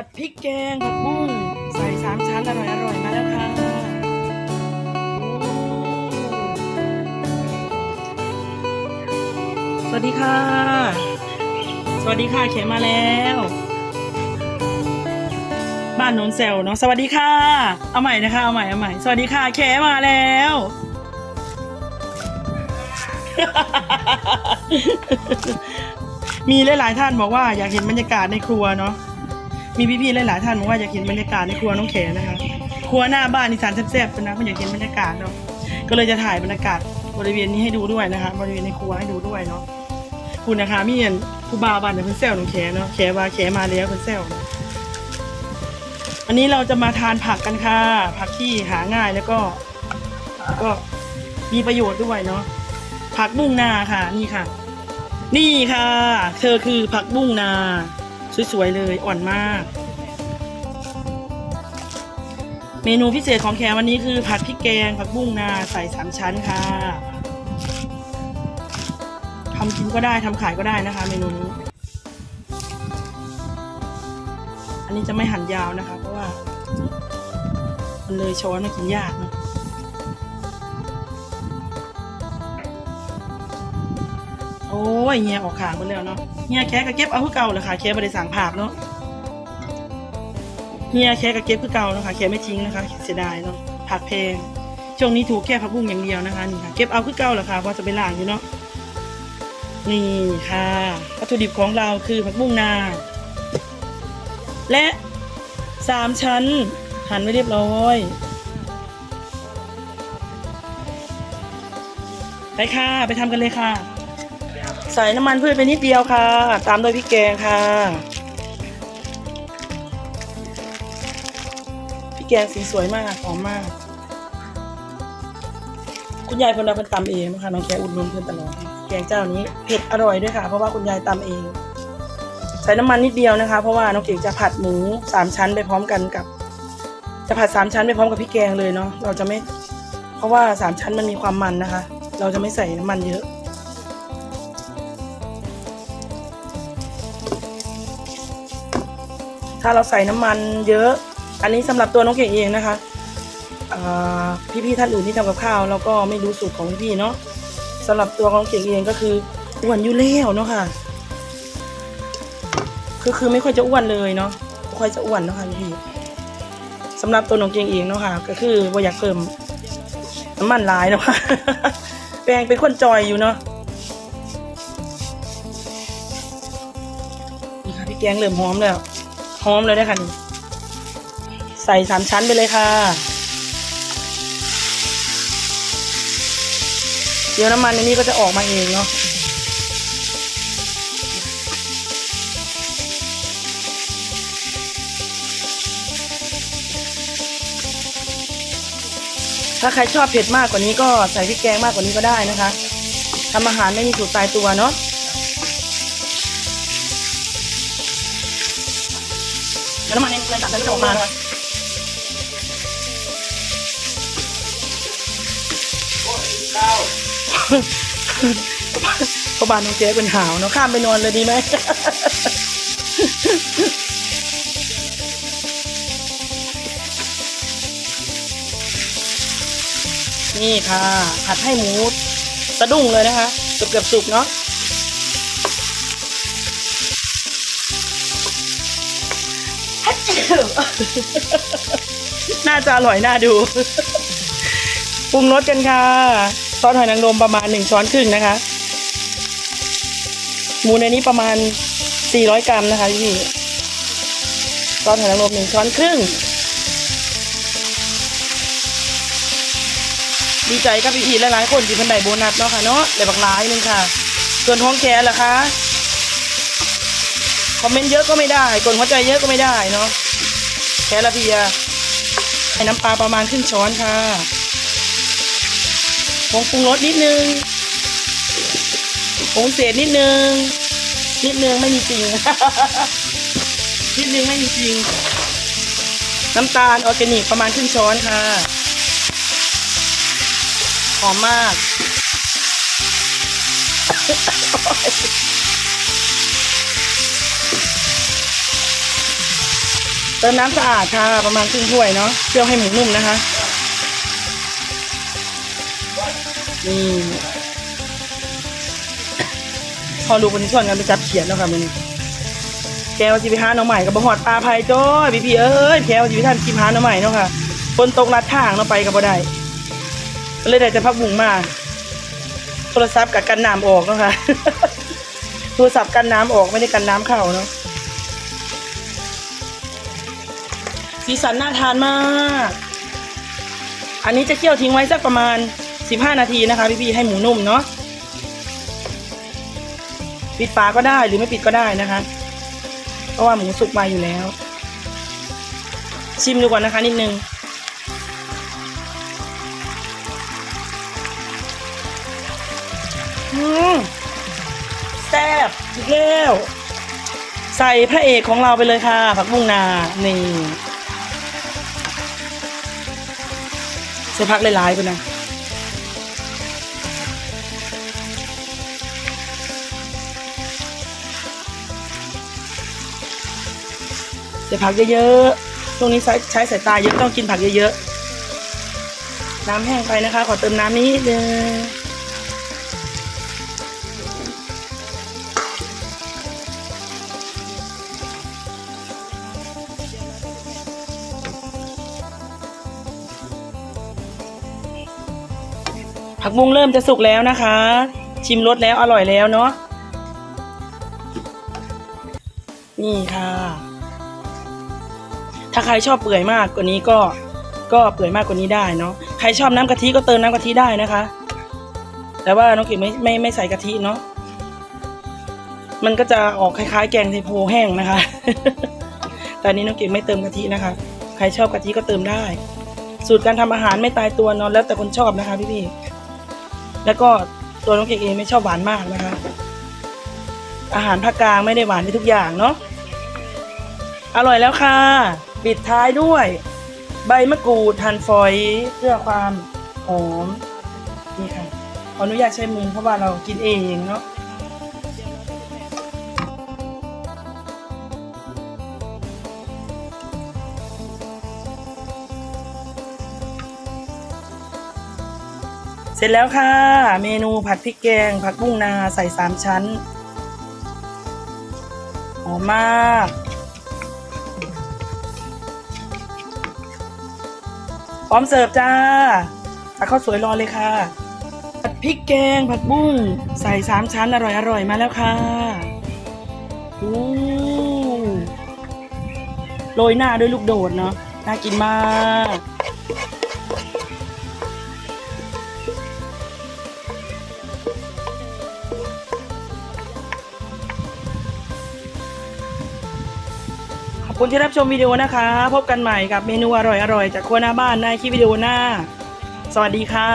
ผัดพริกแกงผักบุ้งใส่สามชั้นอร่อยอร่อยมาแล้วค่ะสวัสดีค่ะ สวัสดีค่ะเขมมาแล้ว บ้านนนเซลเนาะสวัสดีค่ะ เอาใหม่นะคะเอาใหม่เอาใหม่สวัสดีค่ะเขมาแล้วมีหลายๆท่านบอกว่าอยากเห็นบรรยากาศในครัวเนาะ มีพี่ๆหลายๆท่านบอกว่าอยากเห็นบรรยากาศในครัวน้องแขนะคะครัวหน้าบ้านอีสานแซ่บๆนะเขาอยากเห็นบรรยากาศเนาะก็เลยจะถ่ายบรรยากาศบริเวณนี้ให้ดูด้วยนะคะบริเวณในครัวให้ดูด้วยเนาะคุณนะคะมีเห็นครูบาบ้านเนี่ยเพิ่นแซวน้องแขเนาะแขว่าแขมาแล้วเพิ่นแซวเนาะอันนี้เราจะมาทานผักกันค่ะ ผักที่หาง่ายแล้วก็ ก็มีประโยชน์ด้วยเนาะผักบุ้งนาค่ะ นี่ค่ะ นี่ค่ะ เธอคือผักบุ้งนา สวยๆเลยอ่อนมาก เมนูพิเศษของแขวันนี้คือผัดพริกแกงผักบุ้งนาใส่สามชั้นค่ะทำกินก็ได้ทำขายก็ได้นะคะ เมนูนี้ อันนี้จะไม่หั่นยาวนะคะ เพราะว่า มันเลยช้อนมากินยากเนะ ยเฮียออกขางไปแล้วเนาะเฮียแค่กระเก็บเอาคือเก่าเลยค่ะแค่บริสั่งผักเนาะเฮียแค่กับเก็บคือเก่านะคะแค่ไม่ทิ้งนะคะเสียดายเนาะผัดเพงช่วงนี้ถูกแค่ผักบุ้งอย่างเดียวนะคะนี่ค่ะเก็บเอาคือเก่าเหรอคะเพราะจะไปล้างอยู่เนาะนี่ค่ะวัตถุดิบของเราคือผักบุ้งนา และสามชั้นหั่นไว้เรียบร้อยไปค่ะ ไปทำกันเลยค่ะ ใส่น้ำมันพืชไปนิดเดียวค่ะ ตามด้วยพริกแกงค่ะพี่แกงสีสวยมากหอมมาก คุณยายคนเราเป็นตำเองนะคะน้องแกอุดหนุนเพื่อนตลอดแกงเจ้านี้เผ็ดอร่อยด้วยค่ะ เพราะว่าคุณยายตำเอง ใส่น้ำมันนิดเดียวนะคะ เพราะว่าน้องเก่งจะผัดหมูสามชั้นไปพร้อมกันกับ จะผัดสามชั้นไปพร้อมกับพี่แกงเลยเนาะเราจะไม่ เพราะว่าสามชั้นมันมีความมันนะคะ เราจะไม่ใส่น้ำมันเยอะ ถ้าเราใส่น้ำมันเยอะ อันนี้สำหรับตัวน้องเก่งเองนะคะพี่ๆท่านอื่นที่ทำกับข้าวเราก็ไม่รู้สูตรของพี่ๆเนาะสำหรับตัวของเก่งเองก็คืออ้วนอยู่แล้วเนาะค่ะ คือคือไม่ค่อยจะอ้วนเลยเนาะไม่ค่อยจะอ้วนเนาะค่ะพี่สำหรับตัวน้องเก่งเองเนาะค่ะ ก็คือว่าอยากเพิ่มน้ำมันหลายเนาะค่ะแปลงเป็นคนจอยอยู่เนาะนี่ค่ะพี่แกงเริ่มหอมแล้ว หอมเลยนะคะนี่ใส่สามชั้นไปเลยค่ะ เดี๋ยวน้ำมันในนี้ก็จะออกมาเองเนาะถ้าใครชอบเผ็ดมากกว่านี้ก็ใส่พริกแกงมากกว่านี้ก็ได้นะคะทำอาหารไม่มีสูตรตายตัวเนาะ ดี๋ยวน้ำมันในในตักจะออกมานะคะเพราะบ้านน้องเจ๊เป็นหาวเนาะข้ามไปนอนเลยดีไหมนี่ค่ะผัดให้หมูสะดุ้งเลยนะคะเกือบเกือบๆสุกเนาะ น่าจะอร่อยน่าดู ปรุงรสกันค่ะซอสหอยนางรมประมาณหนึ่งช้อนครึ่งนะคะ หมูในนี้ประมาณ 400 กรัมนะคะพี่ซอสหอยนางรมหนึ่งช้อนครึ่ง ดีใจกับพี่ๆหลายๆคนที่เพิ่นไดโบนัสเนาะค่ะเนาะได้บักหลายนึงค่ะ ส่วนท้องแกล่ะคะคอมเมนต์เยอะก็ไม่ได้ กดหัวใจเยอะก็ไม่ได้เนาะ แคละเพียใส่น้ำปลาประมาณครึ่งช้อนค่ะผงปรุงรสนิดนึงผงเศษนิดนึง นิดนึงไม่มีจริง นิดนึงไม่มีจริง น้ำตาลออร์แกนิกประมาณครึ่งช้อนค่ะ หอมมาก เติมน้ำสะอาดค่ะ ประมาณครึ่งถ้วยเนาะเคี่ยวให้หมูนุ่มนะคะนี่พอดูคนที่ส่วนกันไปจับเขียนแล้วค่ะมันแกวาสิไปหาน้องใหม่กับบะหอดปลาไผ่จ้อยพี่พี่ๆเอ้ยแกวาสิไปทำกิมหาน้องใหม่เนาะค่ะฝนตกลัดทางเนาะไปกับบ่ได้ก็เลยได้แต่พักบุงมาโทรศัพท์กับกันน้ำออกเนาะค่ะโทรศัพท์กันน้ำออกไม่ได้กันน้ำเข้าเนาะ สีสันน่าทานมาก อันนี้จะเคี่ยวทิ้งไว้สักประมาณ 15 นาทีนะคะ พี่ๆให้หมูนุ่มเนาะปิดฝาก็ได้หรือไม่ปิดก็ได้นะคะ เพราะว่าหมูสุกมาอยู่แล้ว ชิมดูก่อนนะคะนิดนึงอืมแซ่บอีกแล้ว ใส่พระเอกของเราไปเลยค่ะ ผักบุ้งนา นี่ ใส่พักหลายๆไปนะจะผักเยอะๆช่วงนี้ใช้ใช้สายตาเยอะต้องกินผักเยอะๆ น้ำแห้งไปนะคะ ขอเติมน้ำนิดนึง ผักบุ้งเริ่มจะสุกแล้วนะคะ ชิมรสแล้วอร่อยแล้วเนาะนี่ค่ะ ถ้าใครชอบเปื่อยมากกว่านี้ก็ก็เปื่อยมากกว่านี้ได้เนาะใครชอบน้ำกะทิก็เติมน้ำกะทิได้นะคะ แต่ว่าน้องเก๋ไม่ไม่ไม่ใส่กะทิเนาะมันก็จะออกคล้ายๆ แกงเทโพแห้งนะคะ แต่อันนี้น้องเก๋ไม่เติมกะทินะคะ ใครชอบกะทิก็เติมได้ สูตรการทำอาหารไม่ตายตัวเนอนแล้วแต่คนชอบนะคะพี่ๆ แล้วก็ตัวน้องเกกเองไม่ชอบหวานมากนะคะ อาหารภาคกลางไม่ได้หวานไปทุกอย่างเนาะอร่อยแล้วค่ะ ปิดท้ายด้วย ใบมะกรูดหั่นฝอยเพื่อความหอมนี่ค่ะขออนุญาตใช้มือเพราะว่าเรากินเองเนาะ สร็จแล้วค่ะ เมนูผัดพริกแกง ผักบุ้งนาใส่สามชั้นหอมมาก พร้อมเสิร์ฟจ้าตักข้าวสวยรอเลยค่ะ ผัดพริกแกงผัดบุ้งใส่สามชั้นอร่อยอร่อยมาแล้วค่ะอู้โรยหน้าด้วยลูกโดดเนาะน่ากินมาก คุณที่รับชมวิดีโอนะคะ พบกันใหม่กับเมนูอร่อยๆ จากครัวหน้าบ้านในคลิปวิดีโอหน้า สวัสดีค่ะ